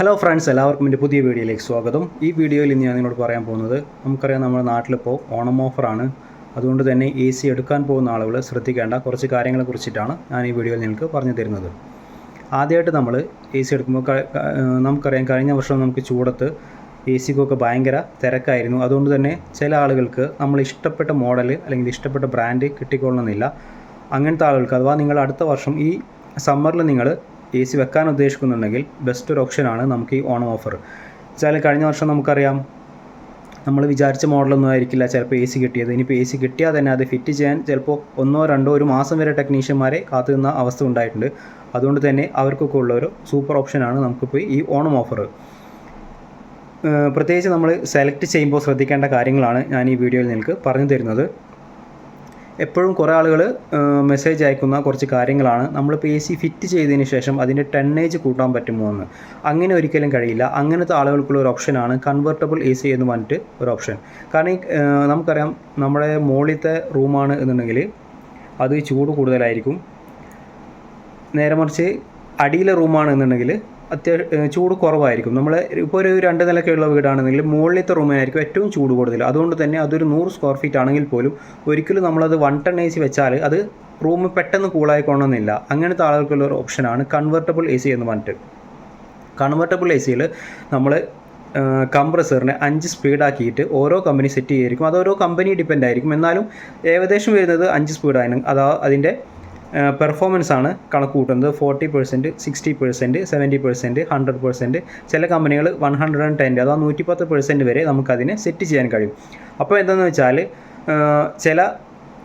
Hello friends എല്ലാവർക്കും എന്റെ പുതിയ വീഡിയോയിലേക്ക് സ്വാഗതം. ഈ വീഡിയോയിൽ ഇന്ന് ഞാൻ നിങ്ങളോട് പറയാൻ പോകുന്നത് നമുക്കറിയാം നമ്മുടെ നാട്ടിലിപ്പോൾ ഓണം ഓഫറാണ് അതുകൊണ്ട് തന്നെ എ സി എടുക്കാൻ പോകുന്ന ആളുകൾ ശ്രദ്ധിക്കേണ്ട കുറച്ച് കാര്യങ്ങളെ കുറിച്ചിട്ടാണ് ഞാൻ ഈ വീഡിയോയിൽ നിങ്ങൾക്ക് പറഞ്ഞു തരുന്നത്. ആദ്യമായിട്ട് നമ്മൾ എ സി എടുക്കുമ്പോൾ നമുക്കറിയാം കഴിഞ്ഞ വർഷം നമുക്ക് ചൂടത്ത് എ സിക്കൊക്കെ ഭയങ്കര തിരക്കായിരുന്നു. അതുകൊണ്ട് തന്നെ ചില ആളുകൾക്ക് നമ്മൾ ഇഷ്ടപ്പെട്ട മോഡൽ അല്ലെങ്കിൽ ഇഷ്ടപ്പെട്ട ബ്രാൻഡ് കിട്ടിക്കൊള്ളണമെന്നില്ല. അങ്ങനത്തെ ആളുകൾക്ക് അഥവാ നിങ്ങൾ അടുത്ത വർഷം ഈ സമ്മറിൽ നിങ്ങൾ എ സി വെക്കാൻ ഉദ്ദേശിക്കുന്നുണ്ടെങ്കിൽ ബെസ്റ്റ് ഒരു ഓപ്ഷനാണ് നമുക്ക് ഈ ഓണം ഓഫർ വെച്ചാൽ കഴിഞ്ഞ വർഷം നമുക്കറിയാം. നമ്മൾ വിചാരിച്ച മോഡലൊന്നും ആയിരിക്കില്ല. ചിലപ്പോൾ എ സി കിട്ടിയത്. ഇനിയിപ്പോൾ എ സി കിട്ടിയാൽ തന്നെ അത് ഫിറ്റ് ചെയ്യാൻ ചിലപ്പോൾ ഒന്നോ രണ്ടോ ഒരു മാസം വരെ ടെക്നീഷ്യന്മാരെ കാത്തു നിന്ന അവസ്ഥ ഉണ്ടായിട്ടുണ്ട്. അതുകൊണ്ട് തന്നെ അവർക്കൊക്കെ ഉള്ള ഒരു സൂപ്പർ ഓപ്ഷനാണ് നമുക്കിപ്പോൾ ഈ ഓണം ഓഫർ പ്രത്യേകിച്ച് നമ്മൾ സെലക്ട് ചെയ്യുമ്പോൾ ശ്രദ്ധിക്കേണ്ട കാര്യങ്ങളാണ് ഞാൻ ഈ വീഡിയോയിൽ നിങ്ങൾക്ക് പറഞ്ഞു തരുന്നത്. എപ്പോഴും കുറേ ആളുകൾ മെസ്സേജ് അയക്കുന്ന കുറച്ച് കാര്യങ്ങളാണ്. നമ്മളിപ്പോൾ എ സി ഫിറ്റ് ചെയ്തതിന് ശേഷം അതിന്റെ ടെന്നേജ് കൂട്ടാൻ പറ്റുമോ എന്ന്. അങ്ങനെ ഒരിക്കലും കഴിയില്ല. അങ്ങനത്തെ ആളുകൾക്കുള്ള ഒരു ഓപ്ഷനാണ് കൺവെർട്ടബിൾ എ സി എന്ന് പറഞ്ഞിട്ട് ഒരു ഓപ്ഷൻ കാരണം ഈ നമുക്കറിയാം നമ്മുടെ മുകളിലത്തെ റൂമാണ് എന്നുണ്ടെങ്കിൽ അത് ചൂട് കൂടുതലായിരിക്കും. നേരെ മറിച്ച് അടിയിലെ റൂമാണ് എന്നുണ്ടെങ്കിൽ അത്യാവശ്യം ചൂട് കുറവായിരിക്കും. നമ്മൾ ഇപ്പോൾ ഒരു രണ്ട് നിലക്കുള്ള വീടാണെങ്കിൽ മുകളിലത്തെ റൂമിനായിരിക്കും ഏറ്റവും ചൂട് കൂടുതൽ. അതുകൊണ്ട് തന്നെ അതൊരു നൂറ് സ്ക്വയർ ഫീറ്റ് ആണെങ്കിൽ പോലും ഒരിക്കലും നമ്മളത് വൺ ടൺ എ സി വെച്ചാൽ അത് റൂം പെട്ടെന്ന് കൂളായിക്കൊള്ളണമെന്നില്ല അങ്ങനത്തെ ആളുകൾക്കുള്ള ഒരു ഓപ്ഷനാണ് കൺവെർട്ടബിൾ എ സി എന്ന് പറഞ്ഞിട്ട്. കൺവെർട്ടബിൾ എ സിയിൽ നമ്മൾ കംപ്രസറിനെ അഞ്ച് സ്പീഡാക്കിയിട്ട് ഓരോ കമ്പനി സെറ്റ് ചെയ്തിരിക്കും. അത് ഓരോ കമ്പനി ഡിപ്പെൻഡ് ആയിരിക്കും. എന്നാലും ഏകദേശം വരുന്നത് അഞ്ച് സ്പീഡാണ് അതാ അതിന്റെ പെർഫോമൻസ് ആണ് കണക്ക് കൂട്ടുന്നത്. Forty percent sixty percent seventy percent hundred percent ചില കമ്പനികൾ വൺ ഹൺഡ്രഡ് ആൻഡ് ടെൻ അഥവാ നൂറ്റിപ്പത്ത് പെർസെന്റ് വരെ നമുക്കതിനെ സെറ്റ് ചെയ്യാൻ കഴിയും. അപ്പോൾ എന്താണെന്ന് വെച്ചാൽ ചില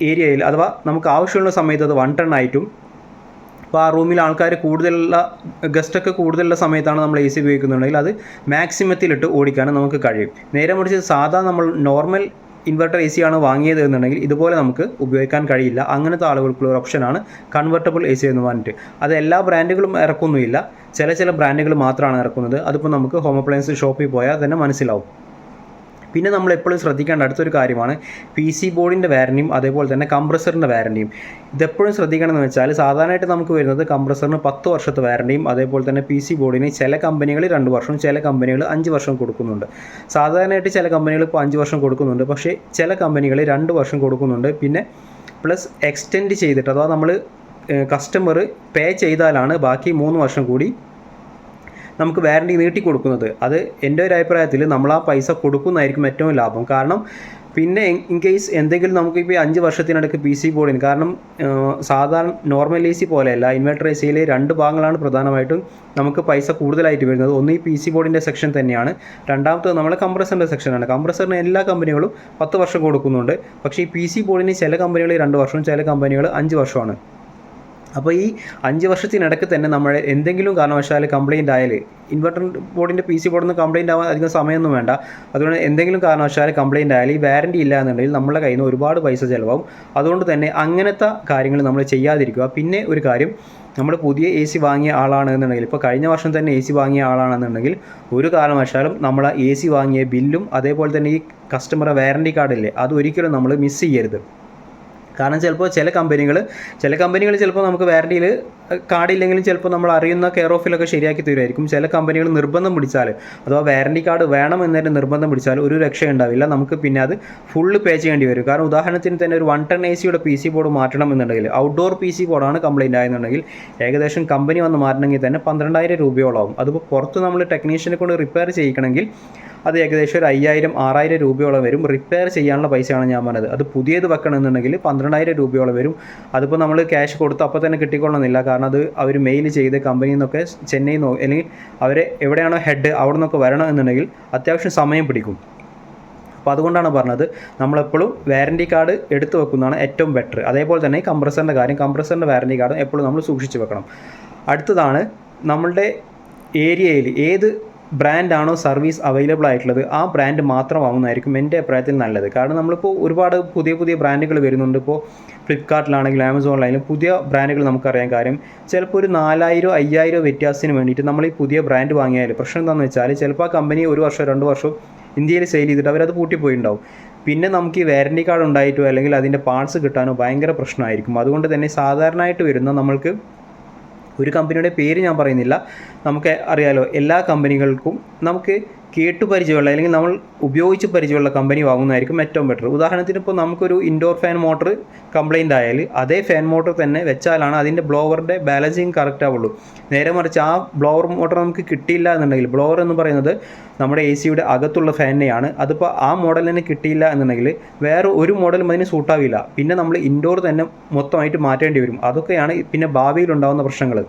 ഏരിയയിൽ അഥവാ നമുക്ക് ആവശ്യമുള്ള സമയത്ത് അത് വൺ ടൺ ആയിട്ടും അപ്പോൾ ആ റൂമിൽ ആൾക്കാർ കൂടുതലുള്ള ഗസ്റ്റൊക്കെ കൂടുതലുള്ള സമയത്താണ് നമ്മൾ എ സി ഉപയോഗിക്കുന്നുണ്ടെങ്കിൽ അത് മാക്സിമത്തിലിട്ട് ഓടിക്കാനും നമുക്ക് കഴിയും. നേരെ മറിച്ച് സാധാ നമ്മൾ നോർമൽ ഇൻവെർട്ടർ എ സി ആണ് വാങ്ങിയത് എന്നുണ്ടെങ്കിൽ ഇതുപോലെ നമുക്ക് ഉപയോഗിക്കാൻ കഴിയില്ല. അങ്ങനത്തെ ആളുകൾക്കുള്ള ഒരു ഓപ്ഷനാണ് കൺവെർട്ടബിൾ എ സി എന്ന് പറഞ്ഞിട്ട്. അത് എല്ലാ ബ്രാൻഡുകളും ഇറക്കൊന്നുമില്ല. ചില ചില ബ്രാൻഡുകൾ മാത്രമാണ് ഇറക്കുന്നത്. അതിപ്പോൾ നമുക്ക് ഹോം അപ്ലയൻസ് ഷോപ്പിൽ പോയാൽ തന്നെ മനസ്സിലാവും. പിന്നെ നമ്മൾ എപ്പോഴും ശ്രദ്ധിക്കേണ്ട അടുത്തൊരു കാര്യമാണ് പി സി ബോർഡിന്റെ വാരണ്ടിയും അതേപോലെ തന്നെ കംപ്രസറിന്റെ വാരണ്ടിയും ഇതെപ്പോഴും ശ്രദ്ധിക്കണമെന്ന് വെച്ചാൽ സാധാരണയായിട്ട് നമുക്ക് വരുന്നത് കംപ്രസറിന് പത്ത് വർഷത്തെ വാരണ്ടിയും അതേപോലെ തന്നെ പി സി ബോർഡിന് ചില കമ്പനികൾ രണ്ട് വർഷവും ചില കമ്പനികൾ അഞ്ച് വർഷം കൊടുക്കുന്നുണ്ട്. സാധാരണയായിട്ട് ചില കമ്പനികൾ ഇപ്പോൾ അഞ്ച് വർഷം കൊടുക്കുന്നുണ്ട്. പക്ഷേ ചില കമ്പനികൾ രണ്ട് വർഷം കൊടുക്കുന്നുണ്ട്. പിന്നെ പ്ലസ് എക്സ്റ്റെൻഡ് ചെയ്തിട്ട് അഥവാ നമ്മൾ കസ്റ്റമർ പേ ചെയ്താലാണ് ബാക്കി മൂന്ന് വർഷം കൂടി നമുക്ക് വാറണ്ടി നീട്ടി കൊടുക്കുന്നത് അത് എന്റെ ഒരു അഭിപ്രായത്തിൽ നമ്മൾ ആ പൈസ കൊടുക്കുന്നതായിരിക്കും ഏറ്റവും ലാഭം. കാരണം പിന്നെ ഇൻ കേസ് എന്തെങ്കിലും നമുക്ക് ഇപ്പോൾ അഞ്ച് വർഷത്തിനിടയ്ക്ക് പി സി ബോർഡിന് കാരണം സാധാരണ നോർമൽ എ സി പോലെയല്ല ഇൻവെർട്ടർ എ സിയിലെ രണ്ട് ഭാഗങ്ങളാണ് പ്രധാനമായിട്ടും നമുക്ക് പൈസ കൂടുതലായിട്ട് വരുന്നത്. ഒന്ന് ഈ പി സി ബോർഡിന്റെ സെക്ഷൻ തന്നെയാണ്. രണ്ടാമത്തത് നമ്മളെ കംപ്രസറിന്റെ സെക്ഷനാണ് കംപ്രസറിന് എല്ലാ കമ്പനികളും പത്ത് വർഷം കൊടുക്കുന്നുണ്ട്. പക്ഷേ ഈ പി സി ബോർഡിന് ചില കമ്പനികൾ രണ്ട് വർഷവും ചില കമ്പനികൾ അഞ്ച് വർഷമാണ് അപ്പോൾ ഈ അഞ്ച് വർഷത്തിനിടയ്ക്ക് തന്നെ നമ്മൾ എന്തെങ്കിലും കാരണവശാൽ കംപ്ലയിന്റ് ആയാൽ ഇൻവെർട്ടർ ബോർഡിന്റെ പി സി ബോർഡിൽ നിന്ന് കംപ്ലയിന്റ് ആവാൻ അധികം സമയമൊന്നും വേണ്ട. അതുകൊണ്ട് എന്തെങ്കിലും കാരണവശാൽ കംപ്ലയിന്റ് ആയാൽ ഈ വാറണ്ടി ഇല്ല എന്നുണ്ടെങ്കിൽ നമ്മളെ കയ്യിൽ നിന്ന് ഒരുപാട് പൈസ ചിലവാകും. അതുകൊണ്ട് തന്നെ അങ്ങനത്തെ കാര്യങ്ങൾ നമ്മൾ ചെയ്യാതിരിക്കുക. പിന്നെ ഒരു കാര്യം നമ്മൾ പുതിയ എ സി വാങ്ങിയ ആളാണെന്നുണ്ടെങ്കിൽ ഇപ്പോൾ കഴിഞ്ഞ വർഷം തന്നെ എ സി വാങ്ങിയ ആളാണെന്നുണ്ടെങ്കിൽ ഒരു കാരണവശാലും നമ്മൾ എ സി വാങ്ങിയ ബില്ലും അതേപോലെ തന്നെ ഈ കസ്റ്റമറെ വാറണ്ടി കാർഡില്ലേ അത് ഒരിക്കലും നമ്മൾ മിസ് ചെയ്യരുത്. കാരണം ചിലപ്പോൾ ചില കമ്പനികൾ ചില കമ്പനികൾ ചിലപ്പോൾ നമുക്ക് വാറണ്ടിയിൽ കാർഡില്ലെങ്കിലും ചിലപ്പോൾ നമ്മൾ അറിയുന്ന കെയർ ഓഫിലൊക്കെ ശരിയാക്കി തരുമായിരിക്കും. ചില കമ്പനികൾ നിർബന്ധം പിടിച്ചാൽ അഥവാ വാറണ്ടി കാർഡ് വേണം എന്നതിന് നിർബന്ധം പിടിച്ചാൽ ഒരു രക്ഷ ഉണ്ടാവില്ല. നമുക്ക് പിന്നെ അത് ഫുള്ള് പേ ചെയ്യേണ്ടി വരും. കാരണം ഉദാഹരണത്തിന് തന്നെ ഒരു വൺ ടൺ എ സിയുടെ പി സി ബോർഡ് മാറ്റണം എന്നുണ്ടെങ്കിൽ ഔട്ട്ഡോർ പി സി ബോർഡാണ് കംപ്ലയിന്റ് ആയതെന്നുണ്ടെങ്കിൽ ഏകദേശം കമ്പനി വന്ന് മാറ്റണമെങ്കിൽ തന്നെ പന്ത്രണ്ടായിരം രൂപയോളം ആവും. അതിപ്പോൾ പുറത്ത് നമ്മൾ ടെക്നീഷ്യനെ കൊണ്ട് റിപ്പയർ ചെയ്യിക്കണമെങ്കിൽ അത് ഏകദേശം ഒരു അയ്യായിരം ആറായിരം രൂപയോളം വരും. റിപ്പയർ ചെയ്യാനുള്ള പൈസയാണ് ഞാൻ പറഞ്ഞത്. അത് പുതിയത് വെക്കണമെന്നുണ്ടെങ്കിൽ പന്ത്രണ്ടായിരം രൂപയോളം വരും. അതിപ്പോൾ നമ്മൾ ക്യാഷ് കൊടുത്ത് അപ്പോൾ തന്നെ കിട്ടിക്കൊള്ളണമെന്നില്ല. കാരണം അത് അവർ മെയിൽ ചെയ്ത് കമ്പനിയിൽ നിന്നൊക്കെ ചെന്നൈയിൽ നിന്നോ അല്ലെങ്കിൽ അവർ എവിടെയാണോ ഹെഡ് അവിടെ നിന്നൊക്കെ വരണം എന്നുണ്ടെങ്കിൽ അത്യാവശ്യം സമയം പിടിക്കും. അപ്പോൾ അതുകൊണ്ടാണ് പറഞ്ഞത്. നമ്മളെപ്പോഴും വാറണ്ടി കാർഡ് എടുത്തു വെക്കുന്നതാണ് ഏറ്റവും ബെറ്റർ അതേപോലെ തന്നെ കംപ്രസറിന്റെ കാര്യം കംപ്രസറിന്റെ വാറണ്ടി കാർഡും എപ്പോഴും നമ്മൾ സൂക്ഷിച്ച് വെക്കണം. അടുത്തതാണ് നമ്മളുടെ ഏരിയയിൽ ഏത് ബ്രാൻഡാണോ സർവീസ് അവൈലബിൾ ആയിട്ടുള്ളത് ആ ബ്രാൻഡ് മാത്രം വാങ്ങുന്നതായിരിക്കും എന്റെ അഭിപ്രായത്തിൽ നല്ലത്. കാരണം നമ്മളിപ്പോൾ ഒരുപാട് പുതിയ പുതിയ ബ്രാൻഡുകൾ വരുന്നുണ്ട്. ഇപ്പോൾ ഫ്ലിപ്കാർട്ടിലാണെങ്കിലും ആമസോണിലാണെങ്കിലും പുതിയ ബ്രാൻഡുകൾ നമുക്കറിയാൻ കാര്യം. ചിലപ്പോൾ ഒരു നാലായിരം അയ്യായിരം വ്യത്യാസത്തിന് വേണ്ടിയിട്ട് നമ്മൾ ഈ പുതിയ ബ്രാൻഡ് വാങ്ങിയാൽ പ്രശ്നം എന്താണെന്ന് വെച്ചാൽ ചിലപ്പോൾ ആ കമ്പനി ഒരു വർഷം രണ്ട് വർഷം ഇന്ത്യയിൽ സെയിൽ ചെയ്തിട്ട് അവരത് പൂട്ടിപ്പോയിട്ടുണ്ടാവും. പിന്നെ നമുക്ക് ഈ വാരണ്ടി കാർഡ് ഉണ്ടായിട്ടോ അല്ലെങ്കിൽ അതിന്റെ പാർട്സ് കിട്ടാനോ ഭയങ്കര പ്രശ്നമായിരിക്കും. അതുകൊണ്ട് തന്നെ സാധാരണയായിട്ട് വരുന്ന നമ്മൾക്ക് ഒരു കമ്പനിയുടെ പേര് ഞാൻ പറയുന്നില്ല. നമുക്ക് അറിയാലോ എല്ലാ കമ്പനികൾക്കും നമുക്ക് കേട്ടു പരിചയമുള്ള അല്ലെങ്കിൽ നമ്മൾ ഉപയോഗിച്ച് പരിചയമുള്ള കമ്പനി വാങ്ങുന്നതായിരിക്കും ഏറ്റവും ബെറ്റർ ഉദാഹരണത്തിന് ഇപ്പോൾ നമുക്കൊരു ഇൻഡോർ ഫാൻ മോട്ടർ കംപ്ലൈന്റ് ആയാൽ അതേ ഫാൻ മോട്ടർ തന്നെ വെച്ചാലാണ് അതിന്റെ ബ്ലോവറിന്റെ ബാലൻസിങ് കറക്റ്റ് ആവുള്ളൂ. നേരെ മറിച്ച് ആ ബ്ലോവർ മോട്ടർ നമുക്ക് കിട്ടിയില്ല എന്നുണ്ടെങ്കിൽ ബ്ലോവർ എന്ന് പറയുന്നത് നമ്മുടെ എ സിയുടെ അകത്തുള്ള ഫാനിനെയാണ് അതിപ്പോൾ ആ മോഡൽ തന്നെ കിട്ടിയില്ല എന്നുണ്ടെങ്കിൽ വേറെ ഒരു മോഡലും അതിന് സൂട്ടാവില്ല പിന്നെ നമ്മൾ ഇൻഡോർ തന്നെ മൊത്തമായിട്ട് മാറ്റേണ്ടി വരും. അതൊക്കെയാണ് പിന്നെ ഭാവിയിൽ ഉണ്ടാകുന്ന പ്രശ്നങ്ങൾ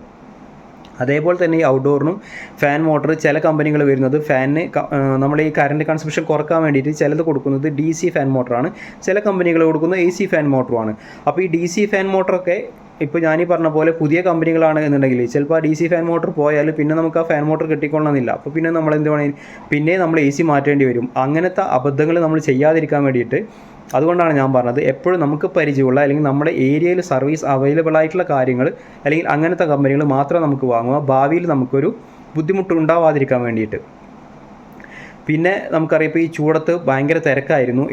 അതേപോലെ തന്നെ ഈ ഔട്ട്ഡോറിനും ഫാൻ മോട്ടർ ചില കമ്പനികൾ വരുന്നത് ഫാനിന് നമ്മൾ ഈ കറണ്ട് കൺസപ്ഷൻ കുറയ്ക്കാൻ വേണ്ടിയിട്ട് ചിലത് കൊടുക്കുന്നത് ഡി സി ഫാൻ മോട്ടറാണ് ചില കമ്പനികൾ കൊടുക്കുന്ന എ സി ഫാൻ മോട്ടറുമാണ് അപ്പോൾ ഈ ഡി സി ഫാൻ മോട്ടറൊക്കെ ഇപ്പോൾ ഞാനീ പറഞ്ഞ പോലെ പുതിയ കമ്പനികളാണ് എന്നുണ്ടെങ്കിൽ ചിലപ്പോൾ ആ ഡി സി ഫാൻ മോട്ടർ പോയാൽ പിന്നെ നമുക്ക് ആ ഫാൻ മോട്ടർ കിട്ടിക്കൊള്ളണമെന്നില്ല. അപ്പോൾ പിന്നെ നമ്മൾ എന്ത് വേണമെങ്കിൽ പിന്നെ നമ്മൾ എ സി മാറ്റേണ്ടി വരും. അങ്ങനത്തെ അബദ്ധങ്ങൾ നമ്മൾ ചെയ്യാതിരിക്കാൻ വേണ്ടിയിട്ട് അതുകൊണ്ടാണ് ഞാൻ പറഞ്ഞത് എപ്പോഴും നമുക്ക് പരിചയമുള്ള അല്ലെങ്കിൽ നമ്മുടെ ഏരിയയിൽ സർവീസ് അവൈലബിൾ ആയിട്ടുള്ള കാര്യങ്ങൾ അല്ലെങ്കിൽ അങ്ങനത്തെ കമ്പനികൾ മാത്രം നമുക്ക് വാങ്ങുക. ഭാവിയിൽ നമുക്കൊരു ബുദ്ധിമുട്ട് ഉണ്ടാവാതിരിക്കാൻ വേണ്ടിയിട്ട്. പിന്നെ നമുക്കറിയാം ഇപ്പോൾ ഈ ചൂടത്ത് ഭയങ്കര തിരക്കായിരുന്നു.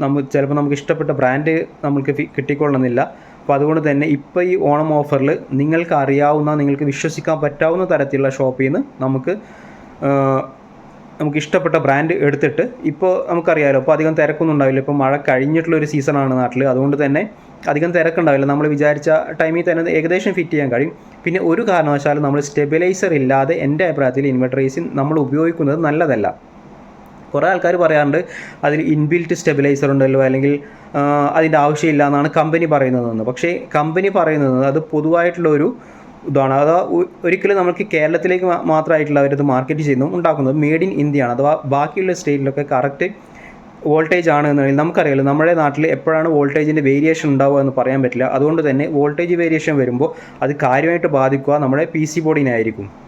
നമ്മൾ ചിലപ്പോൾ നമുക്ക് ഇഷ്ടപ്പെട്ട ബ്രാൻഡ് നമുക്ക് കിട്ടിക്കൊള്ളണമെന്നില്ല. അപ്പോൾ അതുകൊണ്ട് തന്നെ ഇപ്പോൾ ഈ ഓണം ഓഫറിൽ നിങ്ങൾക്ക് അറിയാവുന്ന നിങ്ങൾക്ക് വിശ്വസിക്കാൻ പറ്റാവുന്ന തരത്തിലുള്ള ഷോപ്പിൽ നിന്ന് നമുക്ക് നമുക്ക് ഇഷ്ടപ്പെട്ട ബ്രാൻഡ് എടുത്തിട്ട് ഇപ്പോൾ നമുക്കറിയാമല്ലോ ഇപ്പോൾ അധികം തിരക്കൊന്നും ഉണ്ടാവില്ല. ഇപ്പോൾ മഴ കഴിഞ്ഞിട്ടുള്ള ഒരു സീസണാണ് നാട്ടിൽ അതുകൊണ്ട് തന്നെ അധികം തിരക്കുണ്ടാവില്ല. നമ്മൾ വിചാരിച്ച ടൈമിൽ തന്നെ ഏകദേശം ഫിറ്റ് ചെയ്യാൻ കഴിയും. പിന്നെ ഒരു കാരണവശാലും നമ്മൾ സ്റ്റെബിലൈസർ ഇല്ലാതെ എന്റെ അഭിപ്രായത്തിൽ ഇൻവെർട്ടർ നമ്മൾ ഉപയോഗിക്കുന്നത് നല്ലതല്ല. കുറേ ആൾക്കാർ പറയാറുണ്ട് അതിൽ ഇൻബിൽറ്റ് സ്റ്റെബിലൈസർ ഉണ്ടല്ലോ അല്ലെങ്കിൽ അതിന്റെ ആവശ്യമില്ല എന്നാണ് കമ്പനി പറയുന്നതെന്ന്. പക്ഷേ കമ്പനി പറയുന്നത് അത് പൊതുവായിട്ടുള്ള ഒരു ഇതാണ്. അഥവാ ഒരിക്കലും നമുക്ക് കേരളത്തിലേക്ക് മാത്രമായിട്ടുള്ള അവരത് മാർക്കറ്റ് ചെയ്യുന്നു. ഉണ്ടാക്കുന്നത് മെയ്ഡ് ഇൻ ഇന്ത്യയാണ്. അഥവാ ബാക്കിയുള്ള സ്റ്റേറ്റിലൊക്കെ കറക്റ്റ് വോൾട്ടേജ് ആണ് എന്നുണ്ടെങ്കിൽ നമുക്കറിയാലോ. നമ്മുടെ നാട്ടിൽ എപ്പോഴാണ് വോൾട്ടേജിന്റെ വേരിയേഷൻ ഉണ്ടാവുക എന്ന് പറയാൻ പറ്റില്ല. അതുകൊണ്ട് തന്നെ വോൾട്ടേജ് വേരിയേഷൻ വരുമ്പോൾ അത് കാര്യമായിട്ട് ബാധിക്കുക നമ്മുടെ പി സി ബോർഡിനായിരിക്കും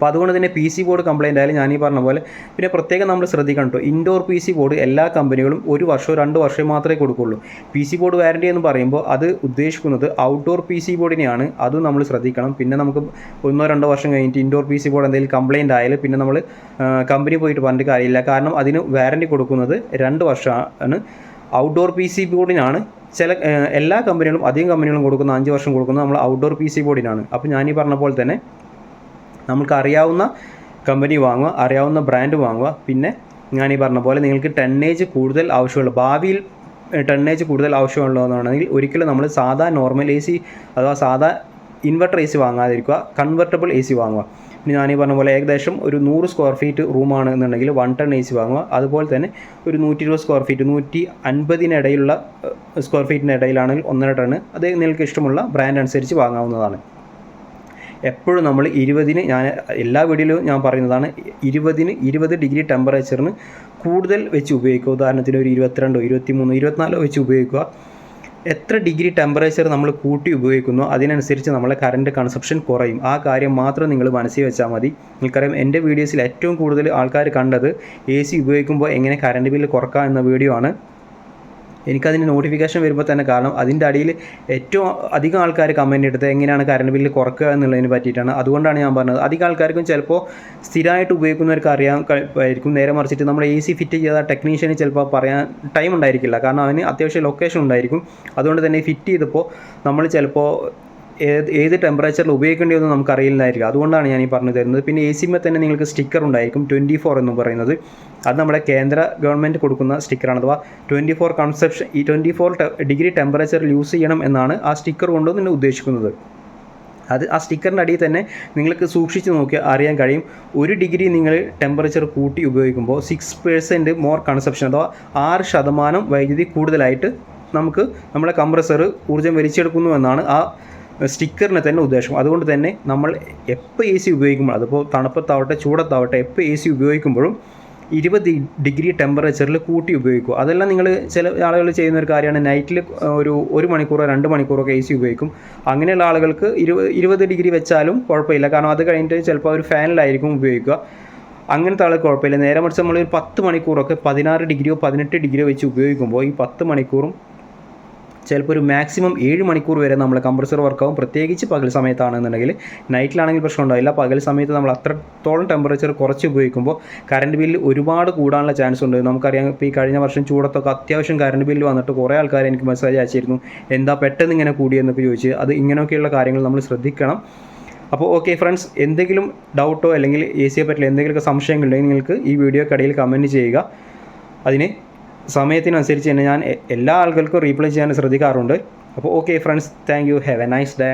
അപ്പോൾ അതുകൊണ്ട് തന്നെ പി സി ബോർഡ് കംപ്ലയിന്റ് ആയാലും ഞാൻ ഈ പറഞ്ഞ പോലെ പിന്നെ പ്രത്യേകം നമ്മൾ ശ്രദ്ധിക്കണം കേട്ടോ ഇൻഡോർ പി സി ബോർഡ് എല്ലാ കമ്പനികളും ഒരു വർഷമോ രണ്ട് വർഷമോ മാത്രമേ കൊടുക്കുള്ളൂ. പി സി ബോർഡ് വാറണ്ടി എന്ന് പറയുമ്പോൾ അത് ഉദ്ദേശിക്കുന്നത് ഔട്ട്ഡോർ പി സി ബോർഡിനെയാണ് അത് നമ്മൾ ശ്രദ്ധിക്കണം. പിന്നെ നമുക്ക് ഒന്നോ രണ്ടോ വർഷം കഴിഞ്ഞിട്ട് ഇൻഡോർ പി സി ബോർഡ് എന്തെങ്കിലും കംപ്ലയിന്റ് ആയാലും പിന്നെ നമ്മൾ കമ്പനി പോയിട്ട് പറഞ്ഞിട്ട് കാര്യമില്ല. കാരണം അതിന് വാറണ്ടി കൊടുക്കുന്നത് രണ്ട് വർഷമാണ്. ഔട്ട്ഡോർ പി സി ബോർഡിനാണ് ചില എല്ലാ കമ്പനികളും അധികം കമ്പനികളും കൊടുക്കുന്ന അഞ്ച് വർഷം കൊടുക്കുന്നത് നമ്മൾ ഔട്ട്ഡോർ പി സി ബോർഡിനാണ് അപ്പോൾ ഞാൻ ഈ പറഞ്ഞ പോലെ തന്നെ നമുക്ക് അറിയാവുന്ന കമ്പനി വാങ്ങുക അറിയാവുന്ന ബ്രാൻഡ് വാങ്ങുക. പിന്നെ ഞാൻ ഈ പറഞ്ഞ പോലെ നിങ്ങൾക്ക് ടെന്നേജ് കൂടുതൽ ആവശ്യമുള്ള ഭാവിയിൽ ടെന്നേജ് കൂടുതൽ ആവശ്യമുള്ളതെന്നാണെങ്കിൽ ഒരിക്കലും നമ്മൾ സാധാ നോർമൽ എ സി അഥവാ സാധാ ഇൻവെർട്ടർ എ സി വാങ്ങാതിരിക്കുക കൺവെർട്ടബിൾ എ സി വാങ്ങുക. പിന്നെ ഞാൻ ഈ പറഞ്ഞ പോലെ ഏകദേശം ഒരു നൂറ് സ്ക്വയർ ഫീറ്റ് റൂമാണ് എന്നുണ്ടെങ്കിൽ വൺ ടൺ എ സി വാങ്ങുക. അതുപോലെ തന്നെ ഒരു നൂറ്റി ഇരുപത് സ്ക്വയർ ഫീറ്റ് നൂറ്റി അൻപതിനിടയിലുള്ള സ്ക്വയർ ഫീറ്റിന് ഇടയിലാണെങ്കിൽ ഒന്നര ടൺ അത് നിങ്ങൾക്ക് ഇഷ്ടമുള്ള ബ്രാൻഡ് അനുസരിച്ച് വാങ്ങാവുന്നതാണ്. എപ്പോഴും നമ്മൾ ഇരുപതിന് ഞാൻ എല്ലാ വീഡിയോയിലും ഞാൻ പറയുന്നതാണ് ഇരുപതിന് ഇരുപത് ഡിഗ്രി ടെമ്പറേച്ചറിന് കൂടുതൽ വെച്ച് ഉപയോഗിക്കുക. ഉദാഹരണത്തിന് ഒരു ഇരുപത്തിരണ്ടോ ഇരുപത്തിമൂന്നോ ഇരുപത്തിനാലോ വെച്ച് ഉപയോഗിക്കുക. എത്ര ഡിഗ്രി ടെമ്പറേച്ചർ നമ്മൾ കൂട്ടി ഉപയോഗിക്കുന്നു അതിനനുസരിച്ച് നമ്മളെ കറണ്ട് കൺസപ്ഷൻ കുറയും. ആ കാര്യം മാത്രം നിങ്ങൾ മനസ്സിൽ വെച്ചാൽ മതി. നിങ്ങൾക്കറിയാം എന്റെ വീഡിയോസിൽ ഏറ്റവും കൂടുതൽ ആൾക്കാർ കണ്ടത് എ സി ഉപയോഗിക്കുമ്പോൾ എങ്ങനെ കറണ്ട് ബില്ല് കുറക്കാം എന്ന വീഡിയോ ആണ്. എനിക്കതിന് നോട്ടിഫിക്കേഷൻ വരുമ്പോൾ തന്നെ കാരണം അതിന്റെ അടിയിൽ ഏറ്റവും അധികം ആൾക്കാർ കമന്റ് എടുത്ത് എങ്ങനെയാണ് കറണ്ട് ബില്ല് കുറക്കുക എന്നുള്ളതിനെ പറ്റിയിട്ടാണ്. അതുകൊണ്ടാണ് ഞാൻ പറഞ്ഞത്. അധികം ആൾക്കാർക്കും ചിലപ്പോൾ സ്ഥിരമായിട്ട് ഉപയോഗിക്കുന്നവർക്ക് അറിയാൻ ആയിരിക്കും. നേരെ മറിച്ചിട്ട് നമ്മൾ എ സി ഫിറ്റ് ചെയ്ത ടെക്നീഷ്യന് ചിലപ്പോൾ പറയാൻ ടൈം ഉണ്ടായിരിക്കില്ല. കാരണം അവന് അത്യാവശ്യം ലൊക്കേഷൻ ഉണ്ടായിരിക്കും. അതുകൊണ്ട് തന്നെ ഫിറ്റ് ചെയ്തപ്പോൾ നമ്മൾ ചിലപ്പോൾ ഏത് ഏത് ടെമ്പറേച്ചറിൽ ഉപയോഗിക്കേണ്ടതെന്ന് നമുക്ക് അറിയില്ലായിരിക്കും അതുകൊണ്ടാണ് ഞാൻ ഈ പറഞ്ഞു തരുന്നത്. പിന്നെ എ സിമ്മേ തന്നെ നിങ്ങൾക്ക് സ്റ്റിക്കർ ഉണ്ടായിരിക്കും. ട്വന്റി ഫോർ എന്ന് പറയുന്നത്. അത് നമ്മുടെ കേന്ദ്ര ഗവൺമെന്റ് കൊടുക്കുന്ന സ്റ്റിക്കറാണ് അഥവാ ട്വന്റി ഫോർ കൺസെപ്ഷൻ ഈ ട്വന്റി ഫോർ ഡിഗ്രി ടെമ്പറേച്ചറിൽ യൂസ് ചെയ്യണം എന്നാണ് ആ സ്റ്റിക്കർ കൊണ്ട് നിന്ന് ഉദ്ദേശിക്കുന്നത്. അത് ആ സ്റ്റിക്കറിന്റെ അടിയിൽ തന്നെ നിങ്ങൾക്ക് സൂക്ഷിച്ച് നോക്കിയാൽ അറിയാൻ കഴിയും. ഒരു ഡിഗ്രി നിങ്ങൾ ടെമ്പറേച്ചർ കൂട്ടി ഉപയോഗിക്കുമ്പോൾ സിക്സ് പേഴ്സന്റ് മോർ കൺസെപ്ഷൻ അഥവാ ആറ് ശതമാനം വൈദ്യുതി കൂടുതലായിട്ട് നമുക്ക് നമ്മുടെ കംപ്രസർ ഊർജം വലിച്ചെടുക്കുന്നു എന്നാണ് ആ സ്റ്റിക്കറിന് തന്നെ ഉദ്ദേശം. അതുകൊണ്ട് തന്നെ നമ്മൾ എപ്പോൾ എ സി ഉപയോഗിക്കുമ്പോൾ അതിപ്പോൾ തണുപ്പത്താവട്ടെ ചൂടത്താവട്ടെ എപ്പോൾ എ സി ഉപയോഗിക്കുമ്പോഴും ഇരുപത് ഡിഗ്രി ടെമ്പറേച്ചറിൽ കൂട്ടി ഉപയോഗിക്കും അതെല്ലാം നിങ്ങൾ ചില ആളുകൾ ചെയ്യുന്ന ഒരു കാര്യമാണ്. നൈറ്റിൽ ഒരു ഒരു മണിക്കൂറോ രണ്ട് മണിക്കൂറോ ഒക്കെ എ സി ഉപയോഗിക്കും. അങ്ങനെയുള്ള ആളുകൾക്ക് ഇരുപത് ഇരുപത് ഡിഗ്രി വെച്ചാലും കുഴപ്പമില്ല. കാരണം അത് കഴിഞ്ഞിട്ട് ചിലപ്പോൾ ഒരു ഫാനിലായിരിക്കും ഉപയോഗിക്കുക. അങ്ങനത്തെ ആൾക്ക് കുഴപ്പമില്ല. നേരെ മറിച്ച് നമ്മൾ ഒരു പത്ത് മണിക്കൂറൊക്കെ പതിനാറ് ഡിഗ്രിയോ പതിനെട്ട് ഡിഗ്രിയോ വെച്ച് ഉപയോഗിക്കുമ്പോൾ ഈ പത്ത് മണിക്കൂറും ചിലപ്പോൾ ഒരു മാക്സിമം ഏഴ് മണിക്കൂർ വരെ നമ്മൾ കംപ്രസർ വർക്കാവും പ്രത്യേകിച്ച് പകൽ സമയത്താണെന്നുണ്ടെങ്കിൽ നൈറ്റിലാണെങ്കിൽ പ്രശ്നം ഉണ്ടാവില്ല. പകൽ സമയത്ത് നമ്മൾ അത്രത്തോളം ടെമ്പറേച്ചർ കുറച്ച് ഉപയോഗിക്കുമ്പോൾ കറണ്ട് ബില്ല് ഒരുപാട് കൂടാനുള്ള ചാൻസ് ഉണ്ട്. നമുക്കറിയാം ഇപ്പോൾ ഈ കഴിഞ്ഞ വർഷം ചൂടത്തൊക്കെ അത്യാവശ്യം കറണ്ട് ബില്ല് വന്നിട്ട് കുറേ ആൾക്കാർ എനിക്ക് മെസ്സേജ് അയച്ചിരുന്നു. എന്താ പെട്ടെന്ന് ഇങ്ങനെ കൂടിയെന്നൊക്കെ ചോദിച്ച് അത് ഇങ്ങനെയൊക്കെയുള്ള കാര്യങ്ങൾ നമ്മൾ ശ്രദ്ധിക്കണം. അപ്പോൾ ഓക്കെ ഫ്രണ്ട്സ് എന്തെങ്കിലും ഡൗട്ടോ അല്ലെങ്കിൽ എ സിയെ പറ്റിയുള്ള എന്തെങ്കിലുമൊക്കെ സംശയങ്ങളുണ്ടെങ്കിൽ നിങ്ങൾക്ക് ഈ വീഡിയോക്കടിയിൽ കമന്റ് ചെയ്യുക. അതിന് സമയത്തിനനുസരിച്ച് തന്നെ ഞാൻ എല്ലാ ആളുകൾക്കും റീപ്ലൈ ചെയ്യാൻ ശ്രദ്ധിക്കാറുണ്ട്. അപ്പോൾ okay friends thank you have a nice day